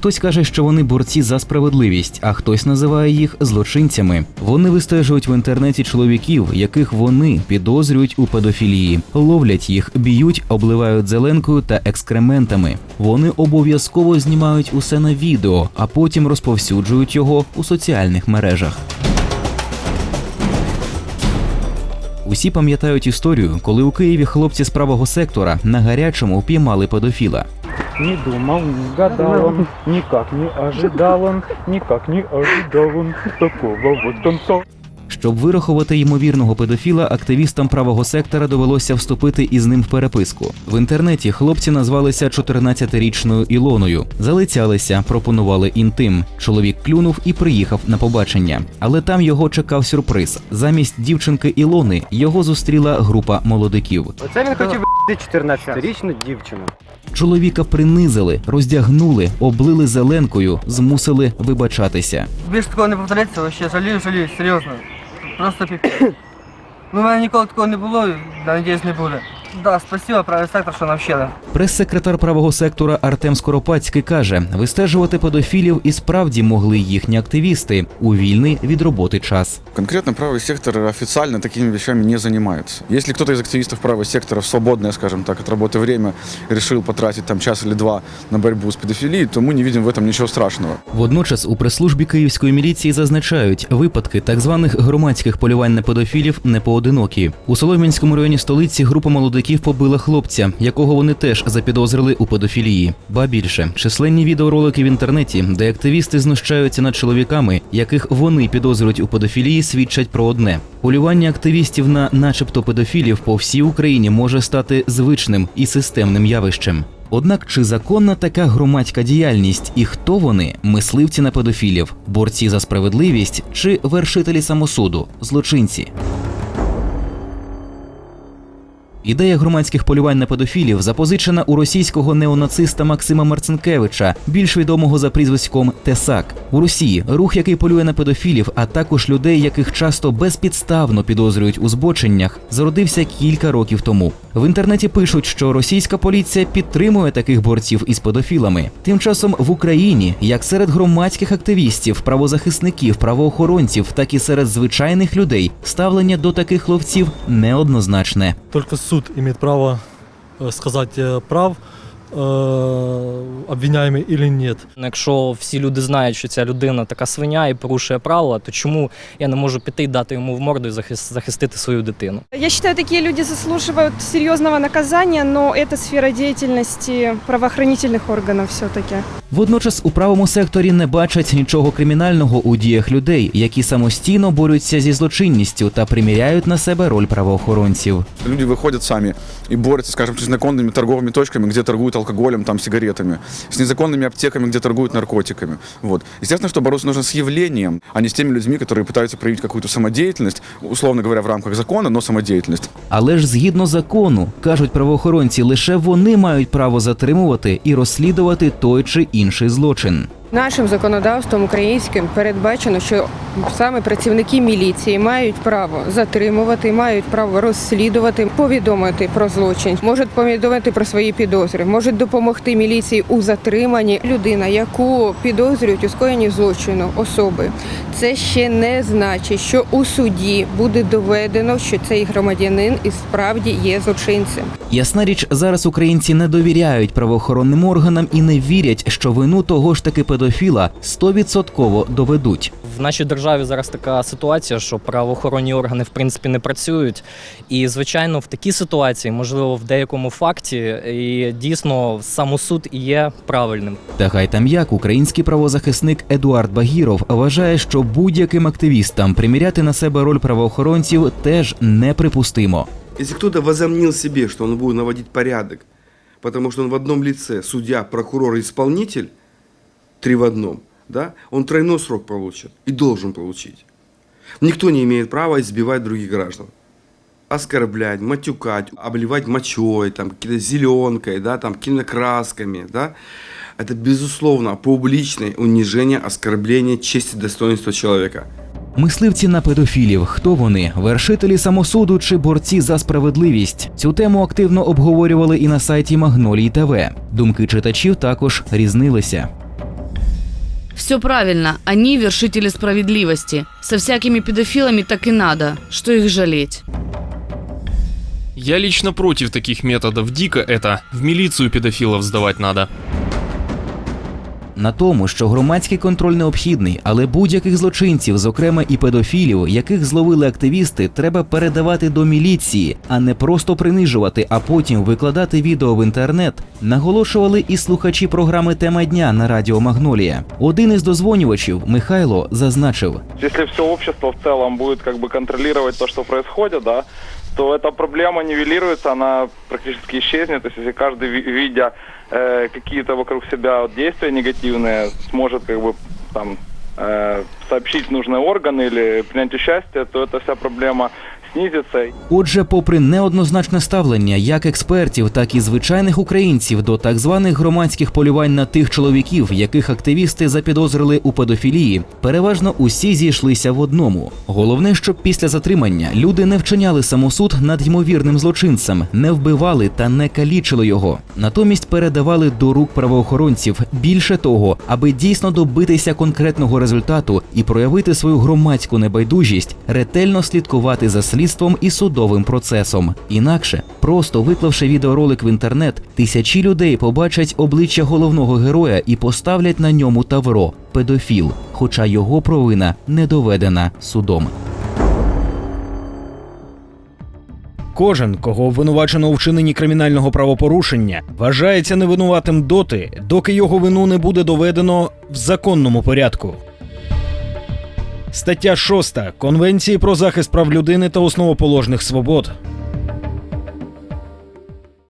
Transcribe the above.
Хтось каже, що вони борці за справедливість, а хтось називає їх злочинцями. Вони вистежують в інтернеті чоловіків, яких вони підозрюють у педофілії, ловлять їх, б'ють, обливають зеленкою та екскрементами. Вони обов'язково знімають усе на відео, а потім розповсюджують його у соціальних мережах. Усі пам'ятають історію, коли у Києві хлопці з правого сектора на гарячому впіймали педофіла. Не думал, не гадал он, никак не ожидал он, никак не ожидал он такого вот конца. Щоб вирахувати ймовірного педофіла, активістам правого сектора довелося вступити із ним в переписку. В інтернеті хлопці назвалися 14-річною Ілоною, залицялися, пропонували інтим. Чоловік клюнув і приїхав на побачення. Але там його чекав сюрприз. Замість дівчинки Ілони його зустріла група молодиків. Оце він хотів вбити 14-річну дівчину. Чоловіка принизили, роздягнули, облили зеленкою, змусили вибачатися. Більше такого не повторяється, вообще жалію, жалію, серйозно. Просто піпець. Ну, у мене ніколи такого не було, надіюсь, не буде. Да, спасибо, правий сектор, що навчили. Прес-секретар правого сектора Артем Скоропадський каже: вистежувати педофілів і справді могли їхні активісти у вільний від роботи час. Конкретно правый сектор официально такими вещами не занимается. Если кто-то из активистов правого сектора в свободное, скажем так, от работы время решил потратить там час или два на борьбу с педофилией, то мы не видим в этом ничего страшного. Водночас у прес-службі київської міліції зазначають, випадки так званих громадських полювань на педофілів не поодинокі. У Солом'янському районі столиці група молодиків побила хлопця, якого вони теж запідозрили у педофілії. Ба більше численні відеоролики в інтернеті, де активісти знущаються над чоловіками, яких вони підозрюють у педофілії, свідчать про одне: полювання активістів на, начебто, педофілів по всій Україні може стати звичним і системним явищем. Однак чи законна така громадська діяльність і хто вони мисливці на педофілів, борці за справедливість чи вершителі самосуду, злочинці? Ідея громадських полювань на педофілів запозичена у російського неонациста Максима Марцинкевича, більш відомого за прізвиськом Тесак. У Росії рух, який полює на педофілів, а також людей, яких часто безпідставно підозрюють у збоченнях, зародився кілька років тому. В інтернеті пишуть, що російська поліція підтримує таких борців із педофілами. Тим часом в Україні, як серед громадських активістів, правозахисників, правоохоронців, так і серед звичайних людей, ставлення до таких ловців неоднозначне. Только суд имеет право э, сказать э, прав э, обвиняемый или нет. Якщо всі люди знають, що ця людина така свиня і порушує правила, то чому я не можу піти і дати йому в морду і захис- захистити свою дитину? Я считаю, такие люди заслуживают серьезного наказания, но это сфера деятельности правоохранительных органов все-таки. Водночас у правому секторі не бачать нічого кримінального у діях людей, які самостійно борються зі злочинністю та приміряють на себе роль правоохоронців. Люди выходят сами и борются, скажем, с незаконными торговыми точками, где торгуют алкоголем, там, сигаретами, с незаконными аптеками, где торгуют наркотиками. Вот. Естественно, что бороться нужно с явлением, а не с теми людьми, которые пытаются проявить какую-то самодеятельность, условно говоря, в рамках закона, но самодеятельность. Але ж згідно закону, кажуть правоохоронці, лише вони мають право затримувати і розслідувати той чи інший злочин. Нашим законодавством українським передбачено, що саме працівники міліції мають право затримувати, мають право розслідувати, повідомити про злочин, можуть повідомити про свої підозри, можуть допомогти міліції у затриманні людина, яку підозрюють у скоєнні злочину особи. Це ще не значить, що у суді буде доведено, що цей громадянин і справді є злочинцем. Ясна річ, зараз українці не довіряють правоохоронним органам і не вірять, що вину того ж таки педофіла стовідсотково доведуть. В нашій державі зараз така ситуація, що правоохоронні органи в принципі не працюють. І звичайно, в такій ситуації, можливо, в деякому факті, і дійсно самосуд і є правильним. Та хай там як український правозахисник Едуард Багіров вважає, що будь-яким активістам приміряти на себе роль правоохоронців теж неприпустимо. Если кто-то возомнил себе, что он будет наводить порядок, потому что он в одном лице судья, прокурор и исполнитель, три в одном, да, он тройной срок получит и должен получить. Никто не имеет права избивать других граждан. Оскорблять, матюкать, обливать мочой, там, какой-то зеленкой, да, там, какими-то красками, да. Это, безусловно, публичное унижение, оскорбление чести и достоинства человека. Мисливці на педофілів, хто вони? Вершителі самосуду чи борці за справедливість? Цю тему активно обговорювали і на сайті Магнолій ТВ. Думки читачів також різнилися. Все правильно, они вершители справедливости. Со всякими педофилами так и надо, что их жалеть. Я лично против таких методов. Дико это. В милицию педофилов сдавать надо. На тому, що громадський контроль необхідний, але будь-яких злочинців, зокрема і педофілів, яких зловили активісти, треба передавати до міліції, а не просто принижувати, а потім викладати відео в інтернет, наголошували і слухачі програми Тема дня на радіо Магнолія. Один із дозвонювачів Михайло зазначив. Если все общество в целом будет как бы то, что происходит, да, то эта проблема нивелируется, она практически исчезнет. То есть если каждый, ви- видя э, какие-то вокруг себя действия негативные, сможет как бы там э, сообщить нужные органы или принять участие, то эта вся проблема снизится. Отже, попри неоднозначне ставлення як експертів, так і звичайних українців до так званих громадських полювань на тих чоловіків, яких активісти запідозрили у педофілії, переважно усі зійшлися в одному. Головне, щоб після затримання люди не вчиняли самосуд над ймовірним злочинцем, не вбивали та не калічили його. Натомість передавали до рук правоохоронців. Більше того, аби дійсно добитися конкретного результату і проявити свою громадську небайдужість, ретельно слідкувати за слідством і судовим процесом. Інакше, просто виклавши відеоролик в інтернет, тисячі людей побачать обличчя головного героя і поставлять на ньому тавро педофіл, хоча його провина не доведена судом. Кожен, кого обвинувачено у вчиненні кримінального правопорушення, вважається невинуватим доти, доки його вину не буде доведено в законному порядку. Стаття 6 Конвенції про захист прав людини та основоположних свобод